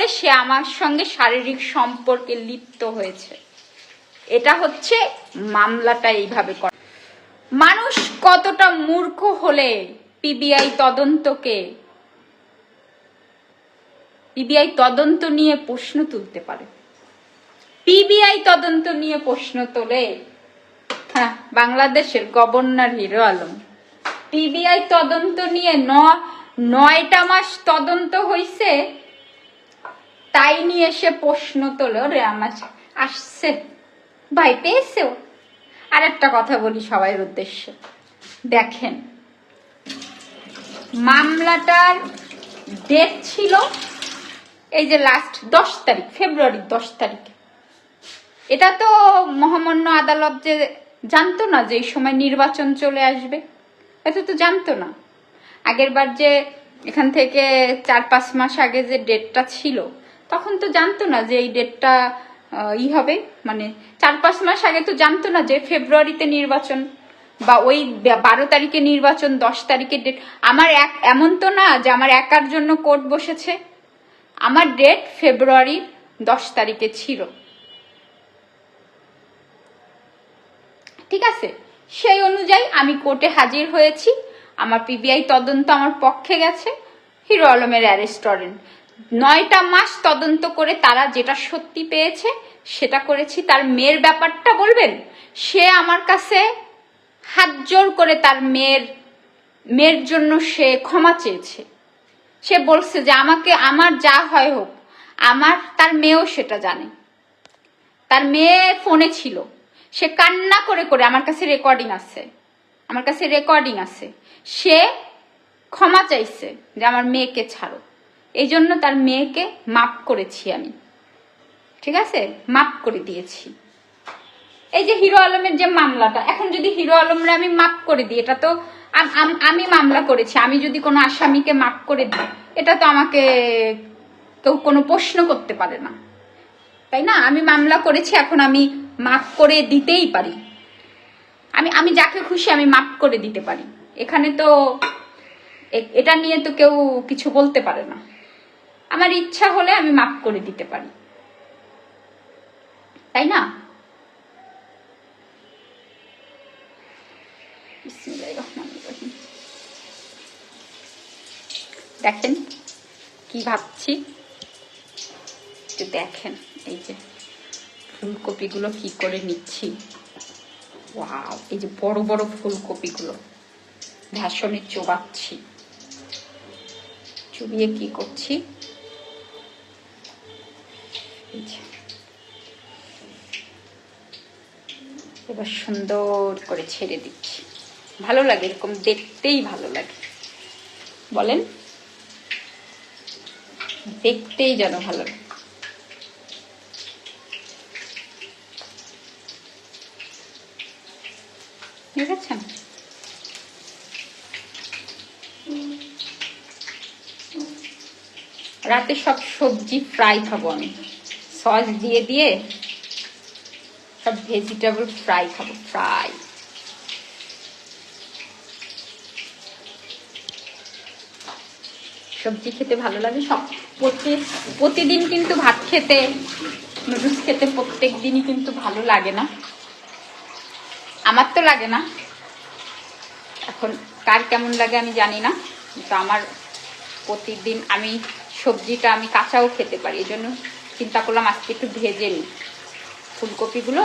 বলে সে আমার সঙ্গে শারীরিক সম্পর্কে লিপ্ত হয়েছে। এটা হচ্ছে মামলাটা এইভাবে করে। মানুষ কতটা মূর্খ হলে পিবিআই তদন্তকে, পিবিআই তদন্ত নিয়ে প্রশ্ন তুলতে পারে। পিবিআই তদন্ত নিয়ে প্রশ্ন তোলে হ্যাঁ বাংলাদেশের গভর্নর হিরো আলম। পিবিআই তদন্ত নিয়ে নয়টা মাস তদন্ত হইছে তাই নিয়ে এসে প্রশ্ন তোলে রে আমার আসছে। ভাই পেয়েছেও আর একটা কথা বলি সবাই উদ্দেশ্যে। দেখেন, মামলাটার ডেট ছিল এই যে লাস্ট দশ তারিখ ফেব্রুয়ারির দশ তারিখে। এটা তো মহামান্য আদালত যে জানতো না যে এই সময় নির্বাচন চলে আসবে, এটা তো জানতো না। আগের বার যে এখান থেকে চার পাঁচ মাস আগে যে ডেটটা ছিল তখন তো জানতো না যে এই ডেটটা ই হবে। মানে চার পাঁচ মাস আগে তো জানতো না যে ফেব্রুয়ারিতে নির্বাচন বা ওই বারো তারিখে নির্বাচন, দশ তারিখে ডেট আমার এক, এমন তো না যে আমার একার জন্য কোর্ট বসেছে। আমার ডেট ফেব্রুয়ারির দশ তারিখে ছিল। ঠিক আছে? সেই অনুযায়ী আমি কোর্টে হাজির হয়েছি। আমার পিবিআই তদন্ত আমার পক্ষে গেছে। হিরো আলমের অ্যারেস্ট নয়টা মাস তদন্ত করে তারা যেটা সত্যি পেয়েছে, সেটা করেছি। তার মেয়ের ব্যাপারটা বলবেন? সে আমার কাছে হাত জোর করে তার মেয়ের মেয়ের জন্য সে ক্ষমা চেয়েছে। সে বলছে যে আমাকে, আমার যা হয় হোক, আমার, তার মেয়েও সেটা জানে। তার মেয়ে ফোনে ছিল। সে কান্না করে করে আমার কাছে রেকর্ডিং আছে। আমার কাছে রেকর্ডিং আছে। সে ক্ষমা চাইছে যে আমার মেয়েকে ছাড়ো এই জন্য তার মেয়েকে মাপ করেছি আমি। ঠিক আছে? মাপ করে দিয়েছি। এই যে হিরো আলমের যে মামলাটা, এখন যদি হিরো আলমরা আমি মাপ করে দিই, এটা তো আম- মামলা করেছি, আমি যদি কোনো আসামিকে মাপ করে দিই, এটা তো আমাকে কেউ কোনো প্রশ্ন করতে পারে না। তাই না? আমি মামলা করেছি, এখন আমি মাফ করে দিতেই পারি। আমি আমি যাকে খুশি আমি মাফ করে দিতে পারি। এখানে তো এটা নিয়ে তো কেউ কিছু বলতে পারে না। আমার ইচ্ছা হলে আমি মাফ করে দিতে পারি। তাই না। দেখেন কি ভাবছি? একটু দেখেন এই যে ফুলকপিগুলো কি করে নিচ্ছি। এই যে বড় বড় ফুলকপিগুলো। ভ্যাসনে চোবাচ্ছি। চুবিয়ে কি করছি। এবার সুন্দর করে ছেড়ে দিচ্ছি। ভালো লাগে, এরকম দেখতেই ভালো লাগে। বলেন? দেখতেই যেন ভালো লাগে। দেখেছেন রাতে সব সবজি ফ্রাই খাব আমি। সস দিয়ে দিয়ে সব ভেজিটেবল ফ্রাই খাব ফ্রাই সবজি খেতে ভালো লাগে, সব প্রতি- প্রতিদিন কিন্তু ভাত খেতে, নুডলস খেতে প্রত্যেক দিনই কিন্তু ভালো লাগে না। আমার তো লাগে না। এখন কার কেমন লাগে আমি জানি না, কিন্তু আমার প্রতিদিন আমি সবজিটা আমি কাঁচাও খেতে পারি এই জন্য চিন্তা করলাম আজকে একটু ভেজে নিই। ফুলকপিগুলো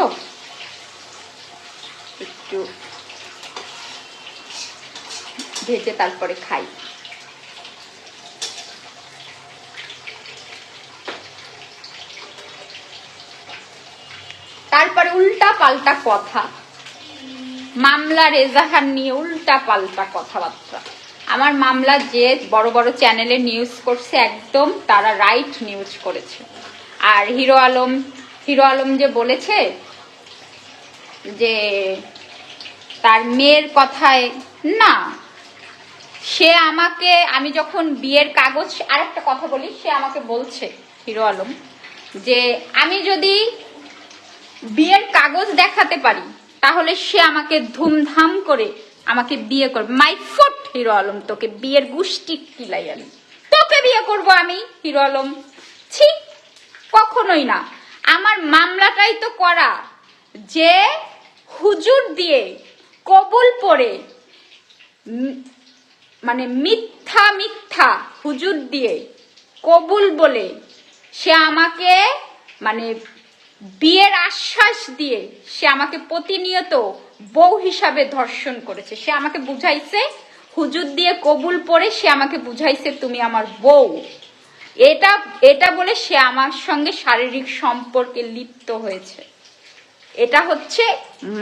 একটু ভেজে তারপরে খাই। তারপরে উল্টা পাল্টা কথা। মামলা রেজাহার নিয়ে উল্টা পাল্টা কথাবার্তা। আমার মামলা যে বড় বড় চ্যানেলে নিউজ করছে, একদম তারা রাইট নিউজ করেছে। আর হিরো আলম হিরো আলম যে বলেছে যে তার মেয়ের কথায়, না, সে আমাকে, আমি যখন বিয়ের কাগজ, আরেকটা কথা বলি, সে আমাকে বলছে, হিরো আলম, যে আমি যদি বিয়ের কাগজ দেখাতে পারি, তাহলে সে আমাকে ধুমধাম করে আমাকে বিয়ে করবে। মাই ফুট, হিরো আলম, তোকে বিয়ের গুষ্টি কিলাই আমি তোকে বিয়ে করব আমি, হিরো আলম। ছি কখনোই না। আমার মামলাটাই তো করা। যে হুজুর দিয়ে কবুল পড়ে মানে মিথ্যা মিথ্যা হুজুর দিয়ে কবুল বলে সে আমাকে মানে বিয়ের আশ্বাস দিয়ে সে আমাকে প্রতিনিয়ত বউ হিসাবে ধর্ষণ করেছে। সে আমাকে বুঝাইছে, হুজুর দিয়ে কবুল পড়ে সে আমাকে বুঝাইছে তুমি আমার বউ। এটা এটা বলে সে আমার সঙ্গে শারীরিক সম্পর্কে লিপ্ত হয়েছে। এটা হচ্ছে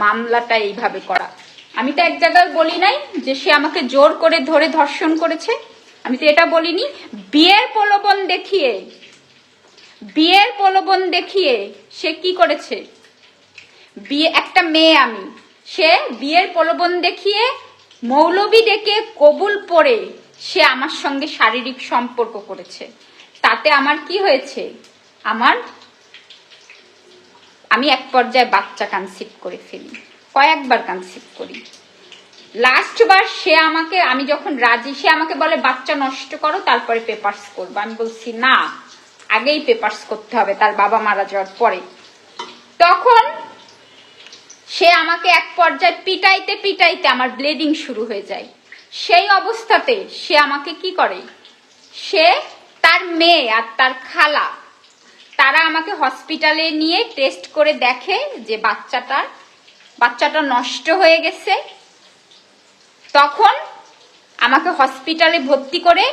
মামলাটা এইভাবে করা। আমি তো এক জায়গায় বলি নাই যে সে আমাকে জোর করে ধরে ধর্ষণ করেছে। আমি তো এটা বলিনি। বিয়ের প্রলোভন দেখিয়ে, বিয়ের প্রলোভন দেখিয়ে সে কি করেছে? বিয়ে, একটা মেয়ে আমি। সে বিয়ের প্রলোভন দেখিয়ে মৌলবি ডেকে কবুল পড়ে সে আমার সঙ্গে শারীরিক সম্পর্ক করেছে। তাতে আমার কি হয়েছে? আমার আমি এক পর্যায়ে বাচ্চা কনসিভ করে ফেলি, কয়েকবার কনসিভ করি। লাস্ট বার সে আমাকে, আমি যখন রাজি, সে আমাকে বলে, বাচ্চা নষ্ট করো, তারপরে পেপার্স করব। আমি বলছি, না, আগেই পেপার্স করতে হবে, তার বাবা মারা যাওয়ার পরে। তখন সে আমাকে এক পর্যায়ে পিটাইতে পিটাইতে আমার ব্লিডিং শুরু হয়ে যায়। সেই অবস্থাতে সে আমাকে কি করে? সে তার মেয়ে আর তার খালা, তারা আমাকে হসপিটালে নিয়ে টেস্ট করে দেখে যে বাচ্চাটার বাচ্চাটা নষ্ট হয়ে গেছে। তখন আমাকে হসপিটালে ভর্তি করে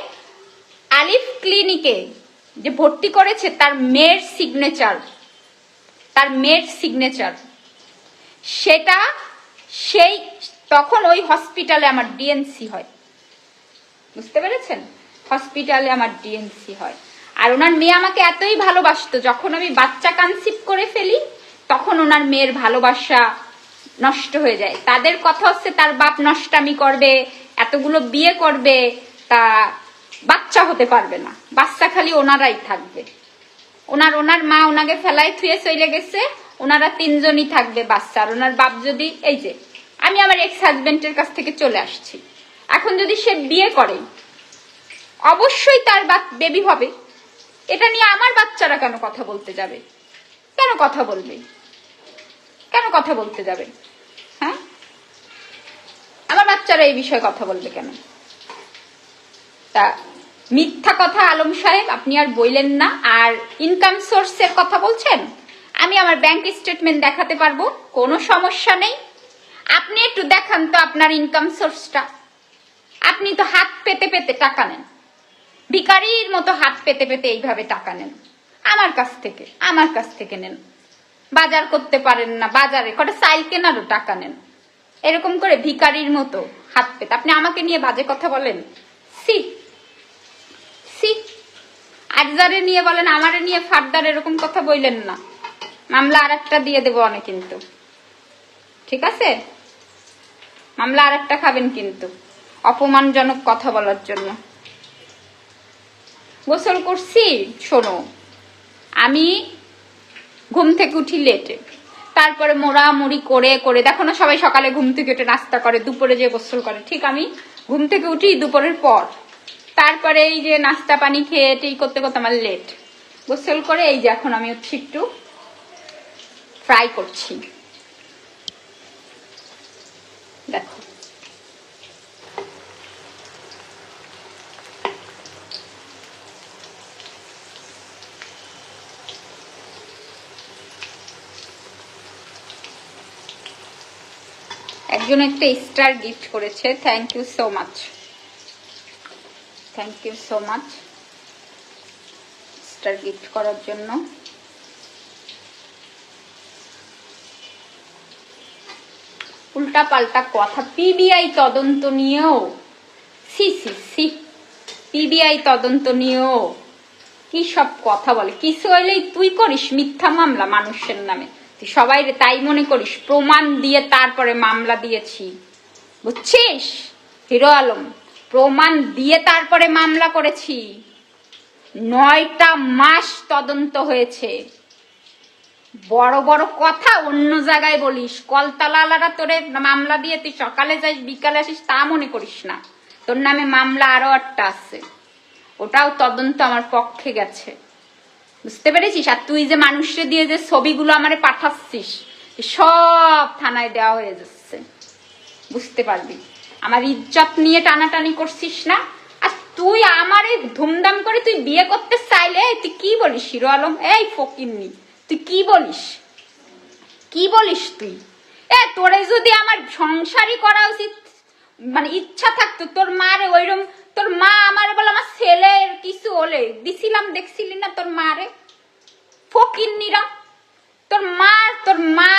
আলিফ ক্লিনিকে যে ভর্তি করেছে তার মেয়ের সিগনেচার তার মেয়ের সিগনেচার সেটা সেই, তখন ওই হসপিটালে আমার ডিএনসি হয়। বুঝতে পেরেছেন? হসপিটালে আমার ডিএনসি হয়। আর ওনার মেয়ে আমাকে এতই ভালোবাসতো, যখন আমি বাচ্চা কনসিভ করে ফেলি, তখন ওনার মেয়ের ভালোবাসা নষ্ট হয়ে যায়। তাদের কথা হচ্ছে, তার বাপ নষ্টামি করবে, এতগুলো বিয়ে করবে, তা বাচ্চা হতে পারবে না। বাচ্চা খালি ওনারাই থাকবে। ওনার ওনার মা ওনাকে ফেলায় থুয়ে চলে গেছে, ওনারা তিনজনই থাকবে বাচ্চা। আর ওনার বাপ যদি, এই যে, আমি আমার এক্স হাজবেন্ডের কাছ থেকে চলে আসছি। এখন যদি সে বিয়ে করে অবশ্যই তার বেবি হবে। এটা নিয়ে আমার বাচ্চারা কেন কথা বলতে যাবে? কেন কথা বলবে? কেন কথা বলতে যাবে? হ্যাঁ? আমার বাচ্চারা এই বিষয়ে কথা বলবে কেন? তা মিথ্যা কথা আলম সাহেব, আপনি আর বইলেন না, আর ইনকাম সোর্সের কথা বলছেন? আমি আমার ব্যাংক স্টেটমেন্ট দেখাতে পারব, কোনো সমস্যা নেই। আপনি একটু দেখান তো আপনার ইনকাম সোর্সটা আপনি তো হাত পেতে পেতে টাকা নেন। ভিকারির মতো হাত পেতে পেতে এইভাবে টাকা নেন। আমার কাছ থেকে, আমার কাছ থেকে নেন। বাজার করতে পারেন না, বাজারে কটা সাইল কেনারও টাকা নেন। এরকম করে ভিকারির মতো হাত পেতে। আপনি আমাকে নিয়ে বাজে কথা বলেন? সি সি আজদারে নিয়ে বলেন, আমারে নিয়ে ফারদার এরকম কথা বললেন না। মামলা আর একটা দিয়ে দেবো অনেক কিন্তু। ঠিক আছে? মামলা আর একটা খাবেন কিন্তু। অপমানজনক কথা বলার জন্য। গোসল করছি, শোনো। আমি ঘুম থেকে উঠি লেটে তারপরে মোড়ামুড়ি করে করে, দেখো না সবাই সকালে ঘুম থেকে উঠে নাস্তা করে, দুপুরে যে গোসল করে। ঠিক আমি ঘুম থেকে উঠি দুপুরের পর। তারপরে এই যে নাস্তা পানি খেয়ে টেই করতে করতে আমার লেট গোসল করে এই যে এখন আমি হচ্ছে একটু ফ্রাই করছি। দেখো। একজন একটা স্টার গিফট করেছে। Thank you so much thank you so much star gift করার জন্য। উল্টা পাল্টা কথা পিবিআই তদন্ত নিয়েও। C C C. পিবিআই তদন্ত নিয়েও। কি সব কথা বলে? কিছু হইলেই তুই করিস মিথ্যা মামলা মানুষের নামে। তুই সবাই তাই মনে করিস, প্রমাণ দিয়ে তারপরে মামলা দিয়েছি। বুঝছিস? হিরো আলম, প্রমাণ দিয়ে তারপরে মামলা করেছি। নয়টা মাস তদন্ত হয়েছে। বড় বড় কথা অন্য জায়গায় বলিস, কলতালালারা তোরে মামলা দিয়ে তুই সকালে যাইস, বিকালে আসিস, তা মনে করিস না। তোর নামে মামলা আরও একটা আছে। ওটাও তদন্ত আমার পক্ষে গেছে। বুঝতে পেরেছিস? আর তুই যে মানুষকে দিয়ে যে ছবিগুলো আমারে পাঠাচ্ছিস সব থানায় দেওয়া হয়ে যাচ্ছে। বুঝতে পারবি আমার ইজ্জত নিয়ে টানাটানি করছিস না? আর তুই আমার এই ধুমধাম করে তুই বিয়ে করতে চাইলে তুই কি বলিস হিরো আলম? এই ফকিরনি তুই কি বলিস? কি বলিস তুই? এ, তোরে যদি আমার সংসারই করা উচিত মানে ইচ্ছা থাকতো তোর মারে ওইরকম তোর মা আমার বলে, আমার ছেলের কিছু হলে। দিছিলাম, দেখছিলি না তোর মারে? ফকিরনিরা তোর মা তোর মা।